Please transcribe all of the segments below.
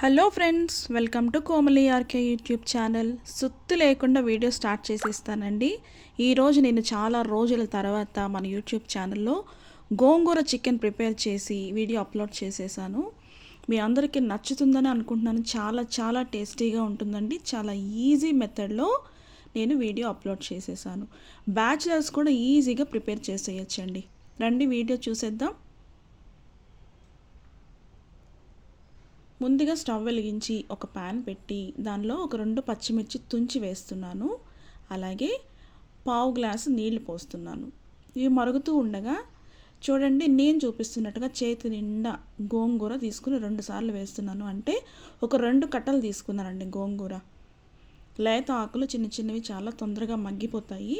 Hello friends welcome to Komali RK YouTube channel. సుత్తు లేకుండా video start చేసేస్తానండి. ఈరోజు నేను చాలా రోజుల తర్వాత మన యూట్యూబ్ ఛానల్లో గోంగూర చికెన్ ప్రిపేర్ చేసి వీడియో అప్లోడ్ చేసేసాను. మీ అందరికీ నచ్చుతుందని అనుకుంటున్నాను. చాలా చాలా టేస్టీగా ఉంటుందండి. చాలా ఈజీ మెథడ్లో నేను వీడియో అప్లోడ్ చేసేసాను. బ్యాచిలర్స్ కూడా ఈజీగా ప్రిపేర్ చేసేయచ్చండి. రండి వీడియో చూసేద్దాం. ముందుగా స్టవ్ వెలిగించి ఒక ప్యాన్ పెట్టి దానిలో ఒక రెండు పచ్చిమిర్చి తుంచి వేస్తున్నాను. అలాగే పావు గ్లాసు నీళ్ళు పోస్తున్నాను. ఇవి మరుగుతూ ఉండగా చూడండి నేను చూపిస్తున్నట్టుగా చేతి నిండా గోంగూర తీసుకుని రెండు సార్లు వేస్తున్నాను. అంటే ఒక రెండు కట్టలు తీసుకున్నానండి గోంగూర. లేత ఆకులు చిన్న చిన్నవి చాలా తొందరగా మగ్గిపోతాయి.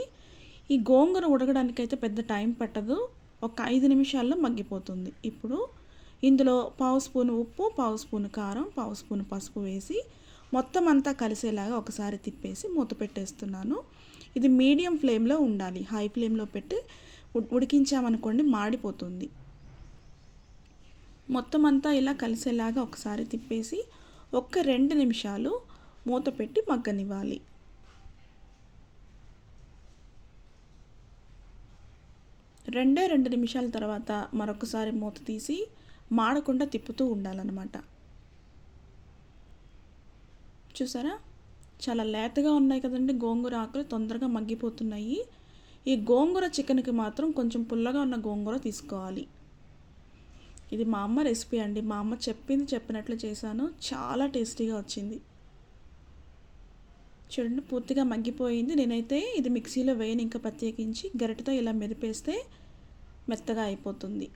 ఈ గోంగూర ఉడకడానికైతే పెద్ద టైం పట్టదు. ఒక ఐదు నిమిషాల్లో మగ్గిపోతుంది. ఇప్పుడు ఇందులో పావు స్పూన్ ఉప్పు పావు స్పూన్ కారం పావు స్పూన్ పసుపు వేసి మొత్తం అంతా కలిసేలాగా ఒకసారి తిప్పేసి మూత పెట్టేస్తున్నాను. ఇది మీడియం ఫ్లేమ్లో ఉండాలి. హై ఫ్లేమ్లో పెట్టి ఉడికించామనుకోండి మాడిపోతుంది. మొత్తం అంతా ఇలా కలిసేలాగా ఒకసారి తిప్పేసి ఒక్క రెండు నిమిషాలు మూత పెట్టి మగ్గనివ్వాలి. రెండే రెండు నిమిషాల తర్వాత మరొకసారి మూత తీసి మాడకుండా తిప్పుతూ ఉండాలన్నమాట. చూసారా? చాలా లేతగా ఉన్నాయి కదండి గోంగూర ఆకులు తొందరగా మగ్గిపోతున్నాయి. ఈ గోంగూర చికెన్కి మాత్రం కొంచెం పుల్లగా ఉన్న గోంగూర తీసుకోవాలి. ఇది మా అమ్మ రెసిపీ అండి. మా అమ్మ చెప్పింది చెప్పినట్లు చేశాను. చాలా టేస్టీగా వచ్చింది. చూడండి పూర్తిగా మగ్గిపోయింది. నేనైతే ఇది మిక్సీలో వేయని ఇంకా ప్రత్యేకించి గరిటతో ఇలా మెదిపేస్తే మెత్తగా అయిపోతుంది.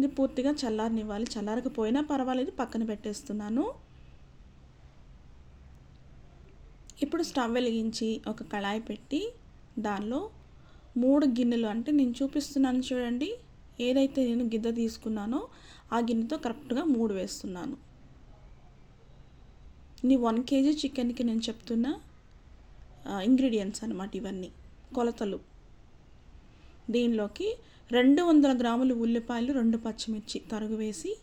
ఇది పూర్తిగా చల్లారనివ్వాలి. చల్లారకపోయినా పర్వాలేదు. పక్కన పెట్టేస్తున్నాను. ఇప్పుడు స్టవ్ వెలిగించి ఒక కళాయి పెట్టి దానిలో మూడు గిన్నెలు అంటే నేను చూపిస్తున్నాను చూడండి. ఏదైతే నేను గిద్ద తీసుకున్నానో ఆ గిన్నెతో కరెక్ట్గా మూడు వేస్తున్నాను. ఇది వన్ కేజీ చికెన్కి నేను చెప్తున్న ఇంగ్రీడియంట్స్ అనమాట ఇవన్నీ. కొలతలు. దీనిలోకి రెండు వందల గ్రాములు ఉల్లిపాయలు రెండు పచ్చిమిర్చి తరుగు వేసి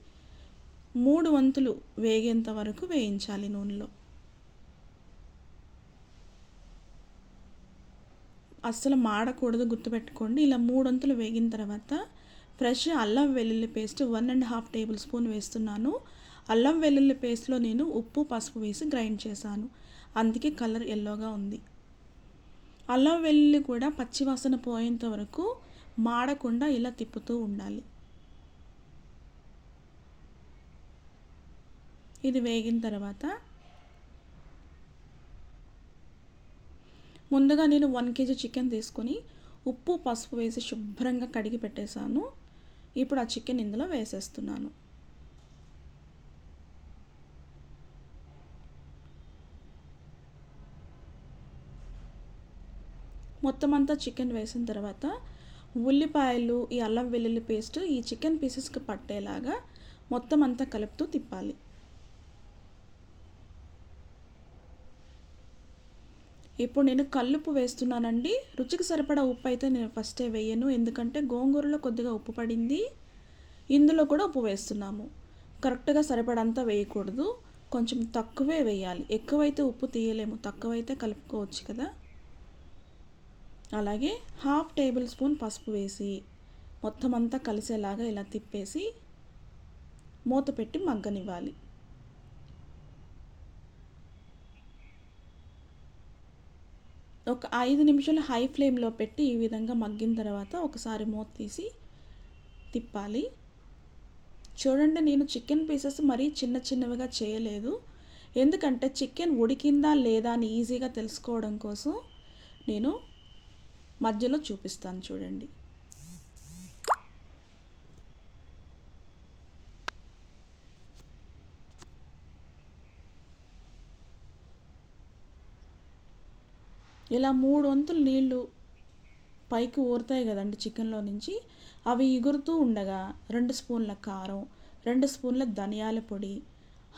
మూడు వంతులు వేగేంత వరకు వేయించాలి నూనెలో. అస్సలు మాడకూడదు గుర్తుపెట్టుకోండి. ఇలా మూడు వంతులు వేగిన తర్వాత ఫ్రెష్ అల్లం వెల్లుల్లి paste one and half tablespoon వేస్తున్నాను. అల్లం వెల్లుల్లి పేస్ట్లో నేను ఉప్పు పసుపు వేసి గ్రైండ్ చేశాను. అందుకే కలర్ ఎల్లోగా ఉంది. అల్లం వెల్లుల్లి కూడా పచ్చివాసన పోయేంత వరకు మాడకుండా ఇలా తిప్పుతూ ఉండాలి. ఇది వేగిన తర్వాత ముందుగా నేను వన్ కేజీ చికెన్ తీసుకొని ఉప్పు పసుపు వేసి శుభ్రంగా కడిగి పెట్టేశాను. ఇప్పుడు ఆ చికెన్ ఇందులో వేసేస్తున్నాను. మొత్తం అంతా చికెన్ వేసిన తర్వాత ఉల్లిపాయలు ఈ అల్లం వెల్లుల్లి పేస్ట్ ఈ చికెన్ పీసెస్కి పట్టేలాగా మొత్తం అంతా కలుపుతూ తిప్పాలి. ఇప్పుడు నేను కల్లుప్పు వేస్తున్నానండి. రుచికి సరిపడా ఉప్పు అయితే నేను ఫస్టే వేయను. ఎందుకంటే గోంగూరలో కొద్దిగా ఉప్పు పడింది. ఇందులో కూడా ఉప్పు వేస్తున్నాము. కరెక్ట్గా సరిపడంతా వేయకూడదు. కొంచెం తక్కువే వేయాలి. ఎక్కువైతే ఉప్పు తీయలేము. తక్కువైతే కలుపుకోవచ్చు కదా. అలాగే హాఫ్ టేబుల్ స్పూన్ పసుపు వేసి మొత్తం అంతా కలిసేలాగా ఇలా తిప్పేసి మూత పెట్టి మగ్గనివ్వాలి. ఒక ఐదు నిమిషాలు హై ఫ్లేమ్లో పెట్టి ఈ విధంగా మగ్గిన తర్వాత ఒకసారి మూత తీసి తిప్పాలి. చూడండి నేను చికెన్ పీసెస్ మరీ చిన్న చిన్నవిగా చేయలేదు. ఎందుకంటే చికెన్ ఉడికిందా లేదా అని ఈజీగా తెలుసుకోవడం కోసం నేను మధ్యలో చూపిస్తాను చూడండి. ఇలా మూడు వంతులు నీళ్ళు పైకి ఊరుతాయి కదండి చికెన్లో నుంచి. అవి ఎగురుతూ ఉండగా రెండు స్పూన్ల కారం రెండు స్పూన్ల ధనియాల పొడి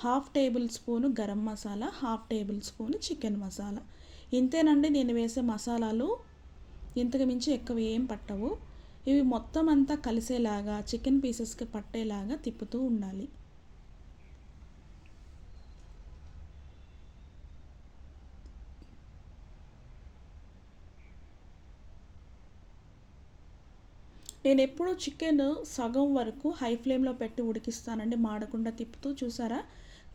half tablespoon garam masala half tablespoon chicken masala. ఇంతేనండి నేను వేసే మసాలాలు ఇంతకు మించి ఎక్కువ ఏం పట్టవు. ఇవి మొత్తం అంతా కలిసేలాగా చికెన్ పీసెస్కి పట్టేలాగా తిప్పుతూ ఉండాలి. నేను ఎప్పుడూ చికెన్ సగం వరకు హై ఫ్లేమ్లో పెట్టి ఉడికిస్తానండి. మాడకుండా తిప్పుతూ చూసారా?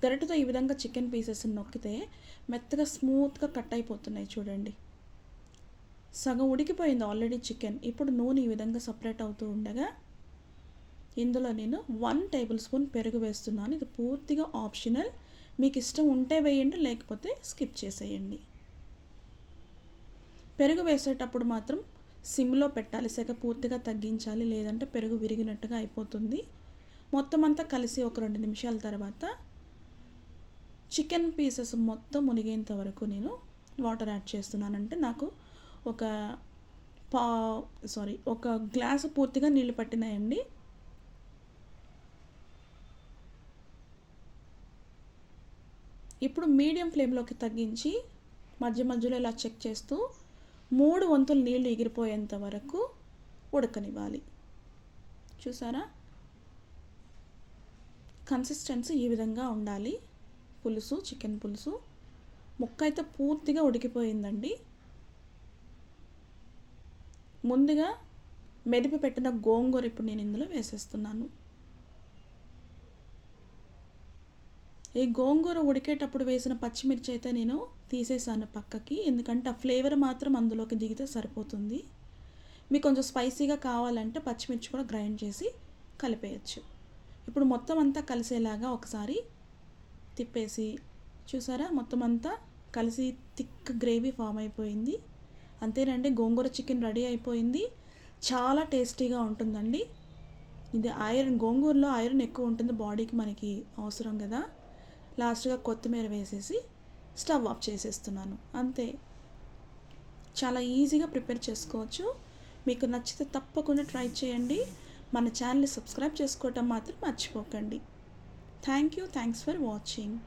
గరిటతో ఈ విధంగా చికెన్ పీసెస్ నొక్కితే మెత్తగా స్మూత్గా కట్ అయిపోతున్నాయి చూడండి. సగం ఉడికిపోయింది ఆల్రెడీ చికెన్ ఇప్పుడు నూనె ఈ విధంగా సపరేట్ అవుతూ ఉండగా ఇందులో నేను వన్ టేబుల్ స్పూన్ పెరుగు వేస్తున్నాను. ఇది పూర్తిగా ఆప్షనల్ మీకు ఇష్టం ఉంటే వేయండి లేకపోతే స్కిప్ చేసేయండి. పెరుగు వేసేటప్పుడు మాత్రం సిమ్లో పెట్టాలి. సెగ పూర్తిగా తగ్గించాలి లేదంటే పెరుగు విరిగినట్టుగా అయిపోతుంది. మొత్తం అంతా కలిసి ఒక రెండు నిమిషాల తర్వాత చికెన్ పీసెస్ మొత్తం మునిగేంత వరకు నేను వాటర్ యాడ్ చేస్తున్నానంటే నాకు ఒక పా సారీ ఒక గ్లాసు పూర్తిగా నీళ్ళు పట్టినాయండి. ఇప్పుడు మీడియం ఫ్లేమ్లోకి తగ్గించి మధ్య మధ్యలో ఇలా చెక్ చేస్తూ మూడు వంతులు నీళ్ళు ఎగిరిపోయేంత వరకు ఉడకనివ్వాలి. చూసారా? కన్సిస్టెన్సీ ఈ విధంగా ఉండాలి. పులుసు చికెన్ పులుసు. ముక్క అయితే పూర్తిగా ఉడికిపోయిందండి. ముందుగా మెదిపి పెట్టిన గోంగూర ఇప్పుడు నేను ఇందులో వేసేస్తున్నాను. ఈ గోంగూర ఉడికేటప్పుడు వేసిన పచ్చిమిర్చి అయితే నేను తీసేసాను పక్కకి. ఎందుకంటే ఆ ఫ్లేవర్ మాత్రం అందులోకి దిగితే సరిపోతుంది. మీకు కొంచెం స్పైసీగా కావాలంటే పచ్చిమిర్చి కూడా గ్రైండ్ చేసి కలిపేయచ్చు. ఇప్పుడు మొత్తం అంతా కలిసేలాగా ఒకసారి తిప్పేసి చూసారా? మొత్తం అంతా కలిసి థిక్ గ్రేవీ ఫామ్ అయిపోయింది. అంతేనండి గోంగూర చికెన్ రెడీ అయిపోయింది. చాలా టేస్టీగా ఉంటుందండి. ఇది ఐరన్ గోంగూరలో ఐరన్ ఎక్కువ ఉంటుంది బాడీకి మనకి అవసరం కదా. లాస్ట్గా కొత్తిమీర వేసేసి స్టవ్ ఆఫ్ చేసేస్తున్నాను. అంతే. చాలా ఈజీగా ప్రిపేర్ చేసుకోవచ్చు. మీకు నచ్చితే తప్పకుండా ట్రై చేయండి. మన ఛానల్ని సబ్స్క్రైబ్ చేసుకోవటం మాత్రం మర్చిపోకండి. Thank you. Thanks for watching.